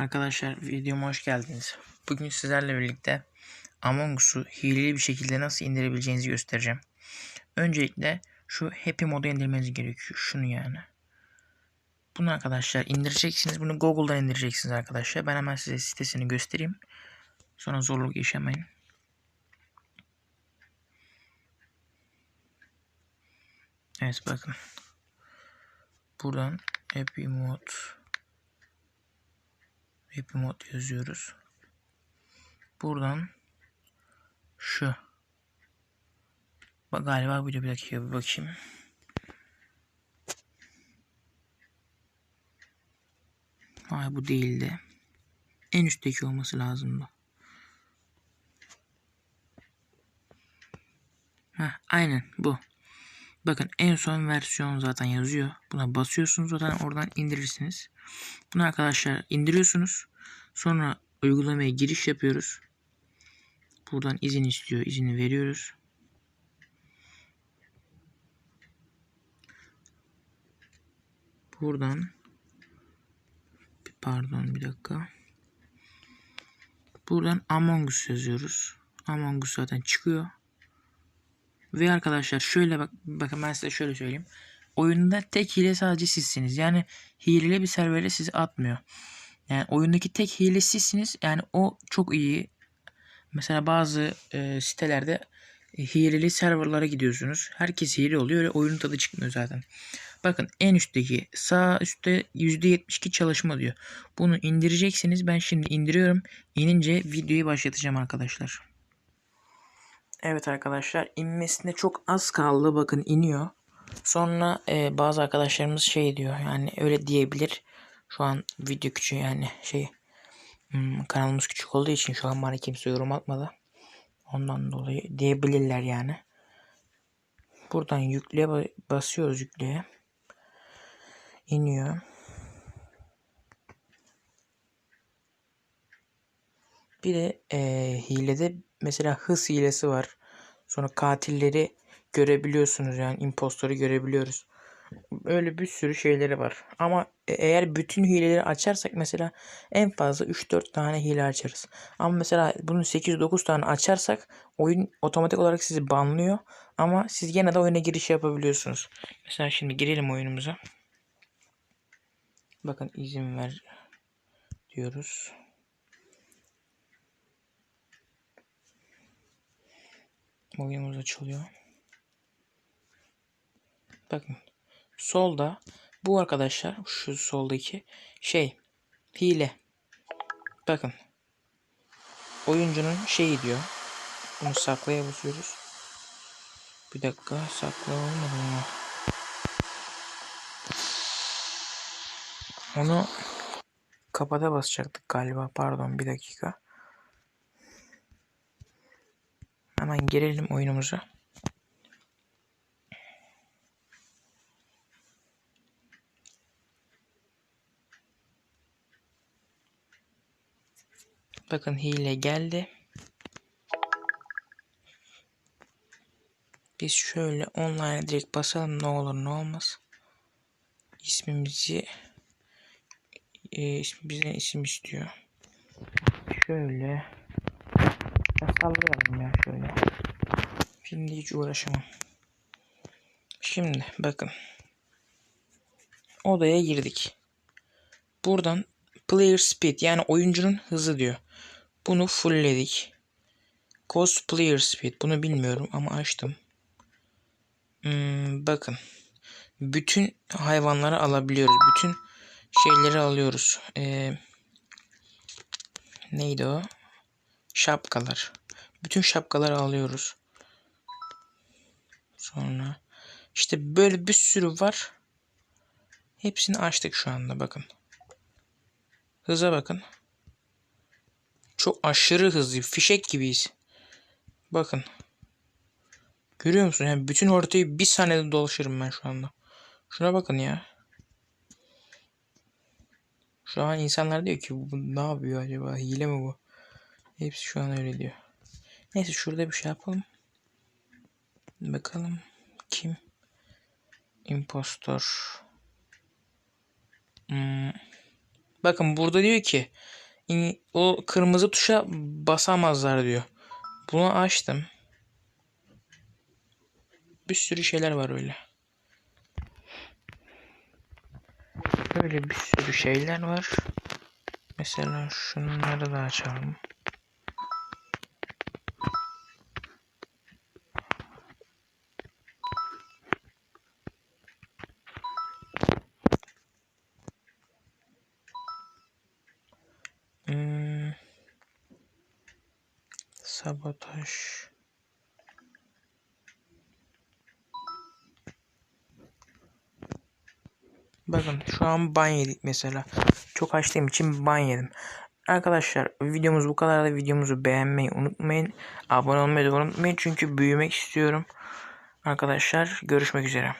Arkadaşlar videoma hoş geldiniz. Bugün sizlerle birlikte Among Us'u hileli bir şekilde nasıl indirebileceğinizi göstereceğim. Öncelikle şu Happy modu indirmeniz gerekiyor. Şunu yani. Bunu arkadaşlar indireceksiniz. Bunu Google'dan indireceksiniz arkadaşlar. Ben hemen size sitesini göstereyim. Sonra zorluk yaşamayın. Evet bakın. Buradan Happy Mod Mod yazıyoruz. Buradan şu. Bak galiba bir, bir dakika bir bakayım. Hayır bu değildi. En üstteki olması lazımdı. Heh, aynen bu. Bakın en son versiyon zaten yazıyor. Buna basıyorsunuz zaten oradan indirirsiniz. Bunu arkadaşlar indiriyorsunuz. Sonra uygulamaya giriş yapıyoruz. Buradan izin istiyor. İzini veriyoruz. Buradan pardon bir dakika. Buradan Among Us yazıyoruz. Among Us zaten çıkıyor. Ve arkadaşlar şöyle bak bakın ben size şöyle söyleyeyim. Oyunda tek hile sadece sizsiniz. Yani hileli bir servere sizi atmıyor. Yani oyundaki tek hile sizsiniz. Yani o çok iyi. Mesela bazı e, sitelerde e, hileli serverlara gidiyorsunuz. Herkes hile oluyor. Öyle oyunun tadı çıkmıyor zaten. Bakın en üstteki sağ üstte %72 çalışma diyor. Bunu indireceksiniz. Ben şimdi indiriyorum. İnince videoyu başlatacağım arkadaşlar. Evet arkadaşlar inmesine çok az kaldı. Bakın iniyor. Sonra e, bazı arkadaşlarımız şey diyor yani öyle diyebilir. Şu an video küçüğü yani şey hmm, kanalımız küçük olduğu için şu an bana kimse yorum atmadı. Ondan dolayı diyebilirler yani. Buradan yükleye basıyoruz yükleye. İniyor. Bir de e, hilede mesela hız hilesi var. Sonra katilleri görebiliyorsunuz yani impostoru görebiliyoruz. Öyle bir sürü şeyleri var. Ama e, eğer bütün hileleri açarsak mesela en fazla 3-4 tane hile açarız. Ama mesela bunu 8-9 tane açarsak oyun otomatik olarak sizi banlıyor. Ama siz gene de oyuna giriş yapabiliyorsunuz. Mesela şimdi girelim oyunumuza. Bakın izin ver diyoruz. Oyunumuz açılıyor. Bakın solda bu arkadaşlar şu soldaki şey hile. Bakın oyuncunun şeyi diyor. Bunu saklaya basıyoruz. Bir dakika sakla olmadı mı? Onu kapata basacaktık galiba. Pardon bir dakika. Hemen girelim oyunumuza. Bakın hile geldi. Biz şöyle online direkt basalım ne olur ne olmaz. İsmimizi e, bize isim istiyor. Şöyle ya sallayalım ya şöyle. Şimdi hiç uğraşamam. Şimdi bakın. Odaya girdik. Buradan player speed yani oyuncunun hızı diyor. Bunu fullledik. Cost player speed. Bunu bilmiyorum ama açtım. Hmm, bakın. Bütün hayvanları alabiliyoruz. Bütün şeyleri alıyoruz. Ee, neydi o? Şapkalar. Bütün şapkaları alıyoruz. Sonra işte böyle bir sürü var. Hepsini açtık şu anda bakın. Hıza bakın. Çok aşırı hızlı. Fişek gibiyiz. Bakın. Görüyor musun? Yani bütün ortayı bir saniyede dolaşırım ben şu anda. Şuna bakın ya. Şu an insanlar diyor ki bu ne yapıyor acaba? Hile mi bu? Hepsi şu an öyle diyor. Neyse şurada bir şey yapalım. Bakalım kim? Impostor. Hmm. Bakın burada diyor ki o kırmızı tuşa basamazlar diyor. Bunu açtım. Bir sürü şeyler var öyle. Böyle bir sürü şeyler var. Mesela şunları da açalım. Sabotaj. Bakın şu an ban yedik mesela. Çok açtığım için ban yedim. Arkadaşlar videomuz bu kadar da videomuzu beğenmeyi unutmayın. Abone olmayı da unutmayın çünkü büyümek istiyorum. Arkadaşlar görüşmek üzere.